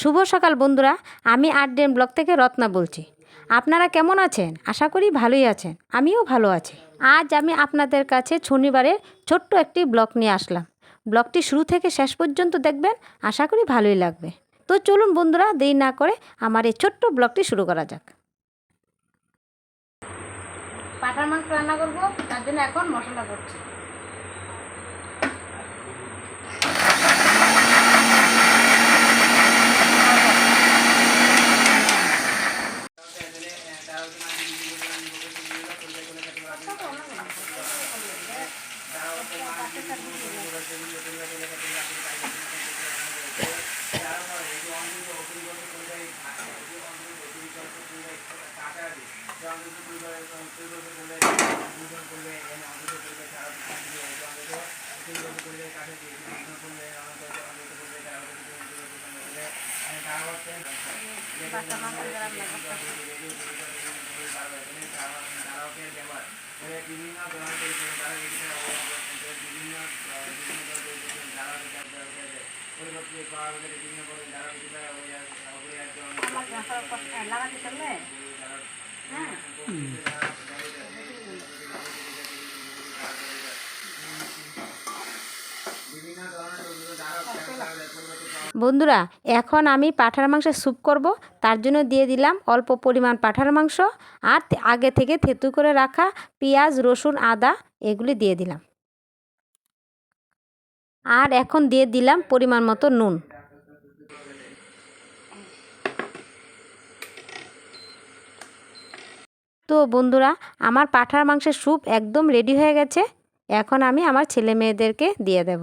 শুভ সকাল বন্ধুরা, আমি আটডেন ব্লক থেকে রত্না বলছি। আপনারা কেমন আছেন? আশা করি ভালোই আছেন। আমিও ভালো আছি। আজ আমি আপনাদের কাছে শনিবারের ছোট্ট একটি ব্লগ নিয়ে আসলাম। ব্লগটি শুরু থেকে শেষ পর্যন্ত দেখবেন, আশা করি ভালোই লাগবে। তো চলুন বন্ধুরা, দেরি না করে আমার এই ছোট্ট ব্লগটি শুরু করা যাক। পাঠার মাংস রান্না করব, তার জন্য এখন মশলা করছি। বিভিন্ন ধরনের বিভিন্ন পরিবর্তে পাওয়া গেলে বিভিন্ন পদে দাঁড়াতে পারে লাগাতে চলবে হ্যাঁ বন্ধুরা, এখন আমি পাঠার মাংসের স্যুপ করব। তার জন্য দিয়ে দিলাম অল্প পরিমাণ পাঠার মাংস আর আগে থেকে থেতু করে রাখা পেঁয়াজ, রসুন, আদা এগুলি দিয়ে দিলাম। আর এখন দিয়ে দিলাম পরিমাণ মতো নুন। তো বন্ধুরা, আমার পাঠার মাংসের স্যুপ একদম রেডি হয়ে গেছে। এখন আমি আমার ছেলে মেয়েদেরকে দিয়ে দেব।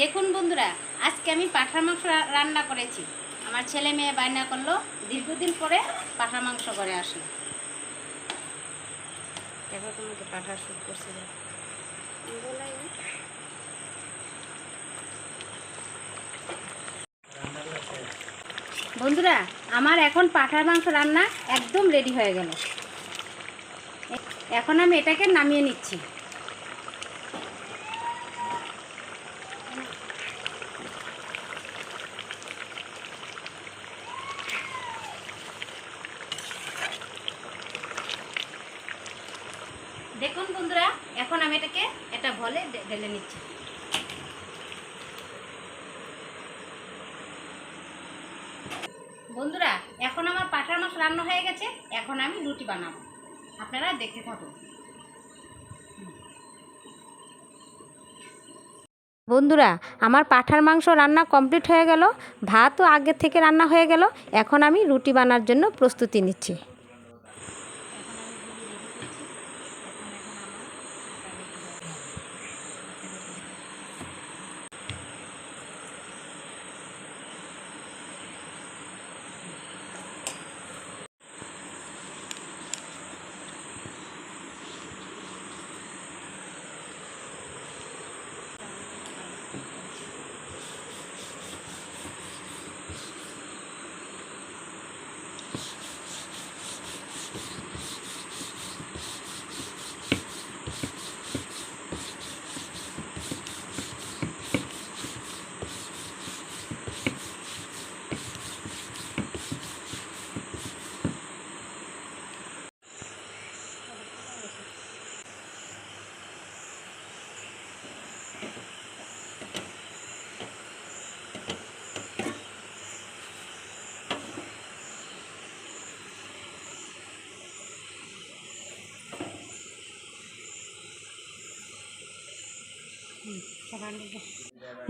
দেখুন বন্ধুরা, আজকে আমি পাঠার মাংস রান্না করেছি। আমার ছেলে মেয়ে বায়না করল, দীর্ঘদিন পরে পাঠার মাংস করে আসলো। দেখো তোমাকে পাঠার স্যুপ করছি। বন্ধুরা, আমার এখন পাঠার মাংস রান্না একদম রেডি হয়ে গেল। এখন আমি এটাকে নামিয়ে নিচ্ছি। দেখুন বন্ধুরা, এখন আমি এটাকে, এটা ভলে ঢেলে নিচ্ছি। বন্ধুরা, এখন আমার পাঠার মাছ রান্না হয়ে গেছে, এখন আমি রুটি বানাবো। আপনারা দেখতে থাকুন। বন্ধুরা, আমার পাঠার মাংস রান্না কমপ্লিট হয়ে গেল, ভাতও আগে থেকে রান্না হয়ে গেল, এখন আমি রুটি বানার জন্য প্রস্তুতি নিচ্ছি।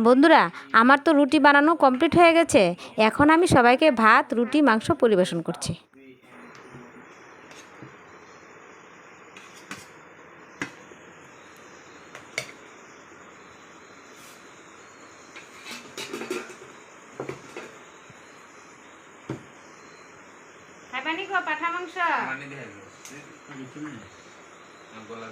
বন্ধুরা আমার তো রুটি বানানো কমপ্লিট হয়ে গেছে এখন আমি সবাইকে ভাত রুটি মাংস পরিবেশন করছি পাঠা মাংস গলা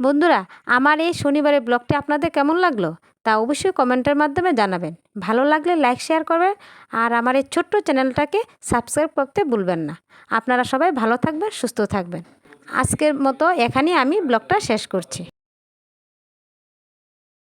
বন্ধুরা, আমার এই শনিবারের ব্লগটি আপনাদের কেমন লাগল তা অবশ্যই কমেন্টের মাধ্যমে জানাবেন। ভালো লাগলে লাইক, শেয়ার করবেন আর আমার এই ছোট্ট চ্যানেলটাকে সাবস্ক্রাইব করতে ভুলবেন না। আপনারা সবাই ভালো থাকবেন, সুস্থ থাকবেন। আজকের মতো এখানেই আমি ব্লগটা শেষ করছি।